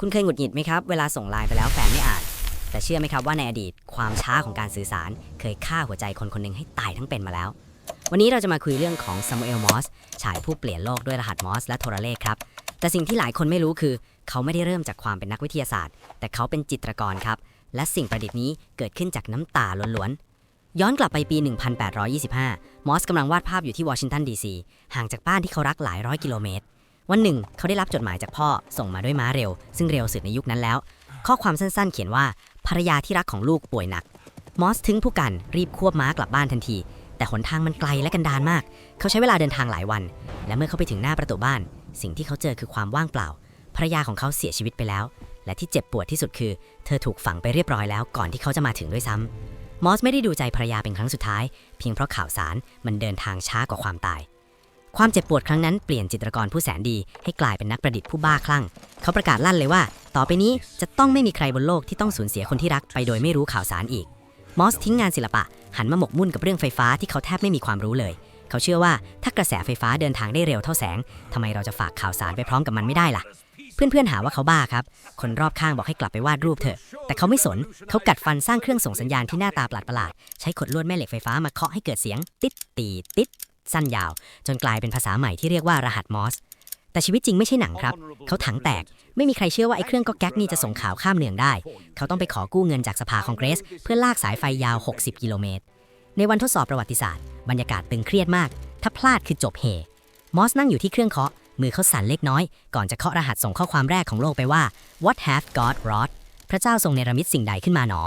คุณเคยหงุดหงิดไหมครับ เวลาส่งไลน์ไปแล้วแฟนไม่อ่าน แต่เชื่อไหมครับว่าในอดีตความช้าของการสื่อสาร เคยฆ่าหัวใจคนคนหนึ่งให้ตายทั้งเป็นมาแล้ว วันนี้เราจะมาคุยเรื่องของซามูเอลมอสชายผู้เปลี่ยนโลกด้วยรหัสมอสและโทรเลขครับ แต่สิ่งที่หลายคนไม่รู้คือ เขาไม่ได้เริ่มจากความเป็นนักวิทยาศาสตร์ แต่เขาเป็นจิตรกรครับ และสิ่งประดิษฐ์นี้เกิดขึ้นจากน้ำตาล้วนๆย้อนกลับไปปี 1825 มอสกำลังวาดภาพอยู่ที่วอชิงตันดีซีห่างจากบ้านที่เขารักหลายร้อยกิโลเมตร วันหนึ่ง เขาได้รับจดหมายจากพ่อส่งมาด้วยม้าเร็ว ซึ่งเร็วสุดในยุคนั้นแล้ว ข้อความสั้นๆ เขียนว่าภรรยาที่รักของลูกป่วยหนัก มอสถึงผู้กันรีบควบม้ากลับบ้านทันที แต่หนทางมันไกลและกันดารมาก เขาใช้เวลาเดินทางหลายวัน และเมื่อเขาไปถึงหน้าประตูบ้าน สิ่งที่เขาเจอคือความว่างเปล่าภรรยาของเขาเสียชีวิตไปแล้ว และที่เจ็บปวดที่สุดคือ เธอถูกฝังไปเรียบร้อยแล้วก่อนที่เขาจะมาถึงด้วยซ้ำมอสไม่ได้ดูใจภรรยาเป็นครั้งสุดท้าย เพียงเพราะข่าวสารมันเดินทางช้ากว่าความตาย ความเจ็บปวดครั้งนั้นเปลี่ยนจิตรกรผู้แสนดี ให้กลายเป็นนักประดิษฐ์ผู้บ้าคลั่ง เขาประกาศลั่นเลยว่า ต่อไปนี้จะต้องไม่มีใครบนโลกที่ต้องสูญเสียคนที่รักไปโดยไม่รู้ข่าวสารอีก มอสทิ้งงานศิลปะ หันมาหมกมุ่นกับเรื่องไฟฟ้าที่เขาแทบไม่มีความรู้เลย เขาเชื่อว่าถ้ากระแสไฟฟ้าเดินทางได้เร็วเท่าแสงทำไมเราจะฝากข่าวสารไปพร้อมกับมันไม่ได้ล่ะเพื่อนๆหาว่าเขาบ้าครับ คนรอบข้างบอกให้กลับไปวาดรูปเถอะ แต่เขาไม่สน เขากัดฟันสร้างเครื่องส่งสัญญาณที่หน้าตาประหลาดๆใช้ขดลวดแม่เหล็กไฟฟ้ามาเคาะให้เกิดเสียง ติดตีติด สั้นยาว จนกลายเป็นภาษาใหม่ที่เรียกว่ารหัสมอส แต่ชีวิตจริงไม่ใช่หนังครับ เขาถังแตก ไม่มีใครเชื่อว่าไอ้เครื่องก็แก๊กนี่จะส่งข่าวข้ามเมืองได้ เขาต้องไปขอกู้เงินจากสภาคองเกรส เพื่อลากสายไฟยาว 60 กิโลเมตร ในวันทดสอบประวัติศาสตร์ บรรยากาศตึงเครียดมาก ถ้าพลาดคือจบเฮ มอสนั่งอยู่ที่เครื่องเคาะ มือเขาสั่นเล็กน้อย ก่อนจะเคาะรหัสส่งข้อความแรกของโลกไปว่า What hath God wrought พระเจ้าทรงเนรมิตสิ่งใดขึ้นมาหนอ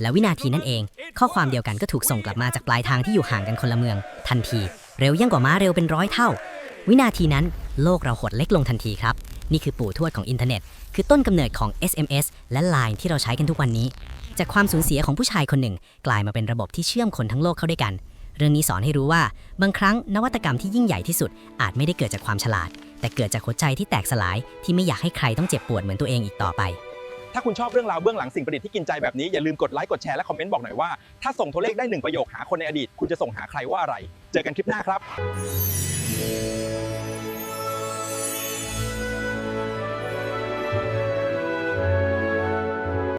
และวินาทีนั้นเอง ข้อความเดียวกันก็ถูกส่งกลับมาจากปลายทางที่อยู่ห่างกันคนละเมือง ทันที เร็วยิ่งกว่าม้าเร็วเป็นร้อยเท่า วินาทีนั้นโลกเราหดเล็กลงทันทีครับ นี่คือปู่ทวดของอินเทอร์เน็ต คือต้นกำเนิดของ SMS และ Line ที่เราใช้กันทุกวันนี้ จากความสูญเสียของผู้ชายคนหนึ่ง กลายมาเป็นระบบที่เชื่อมคนทั้งโลกเข้าด้วยกัน เรื่องนี้สอนให้รู้ว่า บางครั้งนวัตกรรมที่ยิ่งใหญ่ที่สุด อาจไม่ได้เกิดจากความฉลาด แต่เกิดจากหัวใจที่แตกสลายที่ไม่อยากให้ใครต้องเจ็บปวดเหมือนตัวเองอีกต่อไปถ้าคุณชอบเรื่องราวเบื้องหลังสิ่งประดิษฐ์ที่กินใจแบบนี้อย่าลืมกดไลค์กดแชร์และคอมเมนต์บอกหน่อยว่าถ้าส่งตัวเลขได้หนึ่งประโยคหาคนในอดีต คุณจะส่งหาใครว่าอะไร เจอกันคลิปหน้าครับ